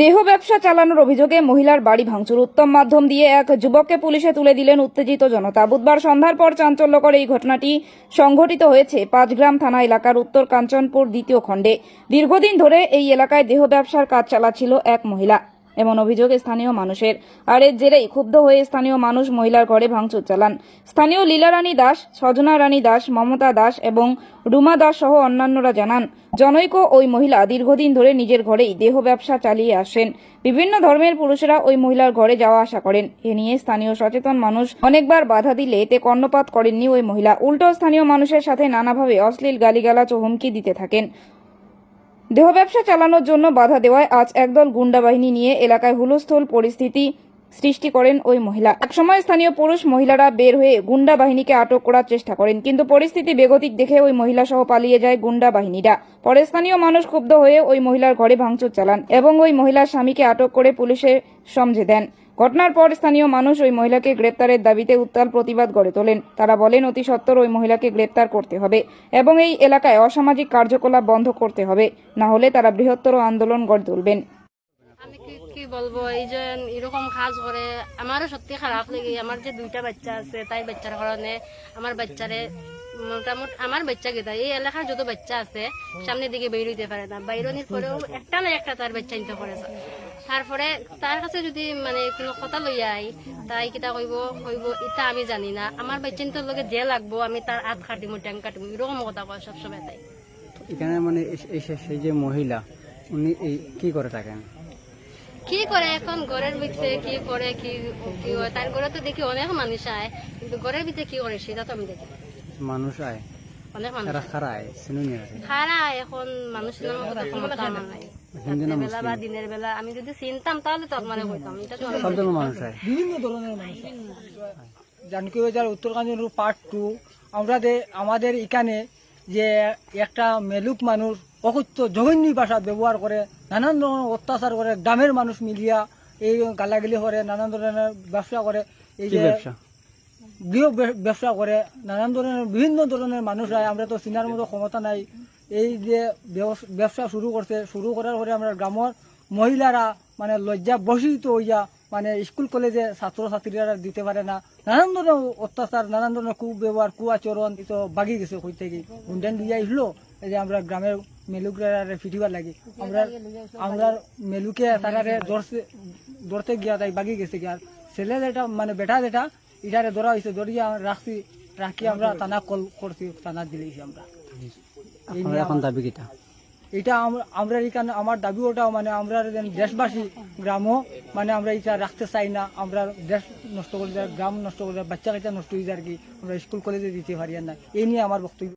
দেহ ব্যবসা চালানোর অভিযোগে মহিলার বাড়ি ভাঙচুর। উত্তম মাধ্যম দিয়ে এক যুবককে পুলিশে তুলে দিলেন উত্তেজিত জনতা। বুধবার সন্ধ্যার পর চাঞ্চল্যকর এই ঘটনাটি সংঘটিত হয়েছে পাঁচগ্রাম থানা এলাকার উত্তর কাঞ্চনপুর দ্বিতীয় খণ্ডে। দীর্ঘদিন ধরে এই এলাকায় দেহ ব্যবসার কাজ চালাচ্ছিল এক মহিলা। এমন অভিযোগ স্থানীয় মানুষের। আর এর জেরেই ক্ষুব্ধ হয়ে স্থানীয় মানুষ মহিলার ঘরে ভাঙচুর চালান। স্থানীয় লীলারানী দাস, সজনা রানী দাস, মমতা দাস এবং রুমা দাস সহ অন্যান্যরা জানান, জনৈক ওই মহিলা দীর্ঘদিন ধরে নিজের ঘরেই দেহ ব্যবসা চালিয়ে আসেন। বিভিন্ন ধর্মের পুরুষেরা ওই মহিলার ঘরে যাওয়া আসা করেন। এ নিয়ে স্থানীয় সচেতন মানুষ অনেকবার বাধা দিলে এতে কর্ণপাত করেননি ওই মহিলা। উল্টো স্থানীয় মানুষের সাথে নানাভাবে অশ্লীল গালিগালাজ ও হুমকি দিতে থাকেন। দেহ ব্যবসা চালানোর জন্য বাধা দেওয়ায় আজ একদল গুন্ডা বাহিনী নিয়ে এলাকায় হুলস্থুল পরিস্থিতি সৃষ্টি করেন ওই মহিলা। একসময় স্থানীয় পুরুষ মহিলারা বের হয়ে গুন্ডা বাহিনীকে আটক করার চেষ্টা করেন, কিন্তু পরিস্থিতি বেগতিক দেখে ওই মহিলা সহ পালিয়ে যায় গুন্ডা বাহিনীরা। পরে স্থানীয় মানুষ ক্ষুব্ধ হয়ে ওই মহিলার ঘরে ভাঙচুর চালান এবং ওই মহিলার স্বামীকে আটক করে পুলিশে সমঝে দেন। ঘটনার পর স্থানীয় মানুষ ওই মহিলাকে গ্রেপ্তারের দাবিতে উত্তাল প্রতিবাদ গড়ে তোলেন। তারা বলেন, অতি সত্বর ওই মহিলাকে গ্রেপ্তার করতে হবে এবং এই এলাকায় অসামাজিক কার্যকলাপ বন্ধ করতে হবে, না হলে তারা বৃহত্তর আন্দোলন গড়ে তুলবেন। কি বলব? এই যে এরকম কাজ করে, আমারও সত্যি খারাপ লাগে। আমার যে দুইটা বাচ্চা আছে, তাই বাচ্চার কারণে আমার বাচ্চারে মোটামুটি আমার বাচ্চা গেতা এই এলাকার যত বাচ্চা আছে সামনের দিকে বের হইতে পারে না। বাইরনির পরেও একটা না একটা তার বাচ্চা নিতে পারে তারপরে তার কাছে যদি মানে কোনো কথা লই আই তাই কিতা কইব কইব ইটা আমি জানি না। আমার বাচ্চা নিতে লগে যে লাগবো আমি তার হাত কাটিমু ট্যাং কাটিমু এরকম কথা কয় সবসময় তাই। এখানে মানে এই- এই সেই যে মহিলা উনি এই কি করে থাকেন? কি করে এখন ঘরের ভিতরে কি করে কি কি হয়? তার ঘরে তো দেখি অনেক মানুষ আয় কিন্তু ঘরের ভিতরে কি করে সেটা তো আমি দেখি মানুষ আয়? অনেক মানুষ এখন বেলা বা দিনের বেলা আমি যদি চিনতাম তাহলে তো আপনারা কইতাম এটা তো আমি সব ধরনের মানুষ আয়। বিভিন্ন ধরনের মানুষ জানকী বাজার উত্তরকাঞ্চন পার্ট টু আমরা আমাদের এখানে যে একটা মেলুক মানুষ অকথ্য জঘন্য ভাষা ব্যবহার করে নানান ধরনের অত্যাচার করে গ্রামের মানুষ মিলিয়া এই গালাগালি করে নানান ধরনের ব্যবসা করে এই যে গৃহ ব্যবসা করে নানান ধরনের বিভিন্ন ধরনের মানুষ হয় আমরা তো চিনার মতো ক্ষমতা নাই। এই যে ব্যবস- ব্যবসা শুরু করছে শুরু করার পরে আমরা গ্রামের মহিলারা মানে লজ্জা বসিত হইয়া মানে স্কুল কলেজে ছাত্রছাত্রীরা দিতে পারে না। নানান ধরনের অত্যাচার, নানান ধরনের কুব্যবহার কুয়াচরণ তো বাগি গেছে কই থেকে। হুন্ডেন দিয়ে আসলো এই যে আমরা গ্রামের মেলুকরা ফিটিবার লাগি। আমরা আমরা মেলুকে তারারে ধরতে ধরতে গিয়া তাই বাগি গেছে গিয়া। ছেলে যেটা মানে বেটা যেটা, ইটারে ধরা হয়েছে ধরিয়া রাখছি, রাখি আমরা থানা কল করছি, থানা দিলেছি আমরা। এখন দাবি কিটা? এটা আমরা এখানে আমার দাবি ওটাও মানে আমরা দেশবাসী, গ্রামও মানে আমরা এটা রাখতে চাই না, আমরা দেশ নষ্ট করে দেয় গ্রাম নষ্ট করে দেয় বাচ্চা কাচ্চা নষ্ট হয়ে যায় আর কি, আমরা স্কুল, কলেজে দিতে পারি না। এই নিয়ে আমার বক্তব্য।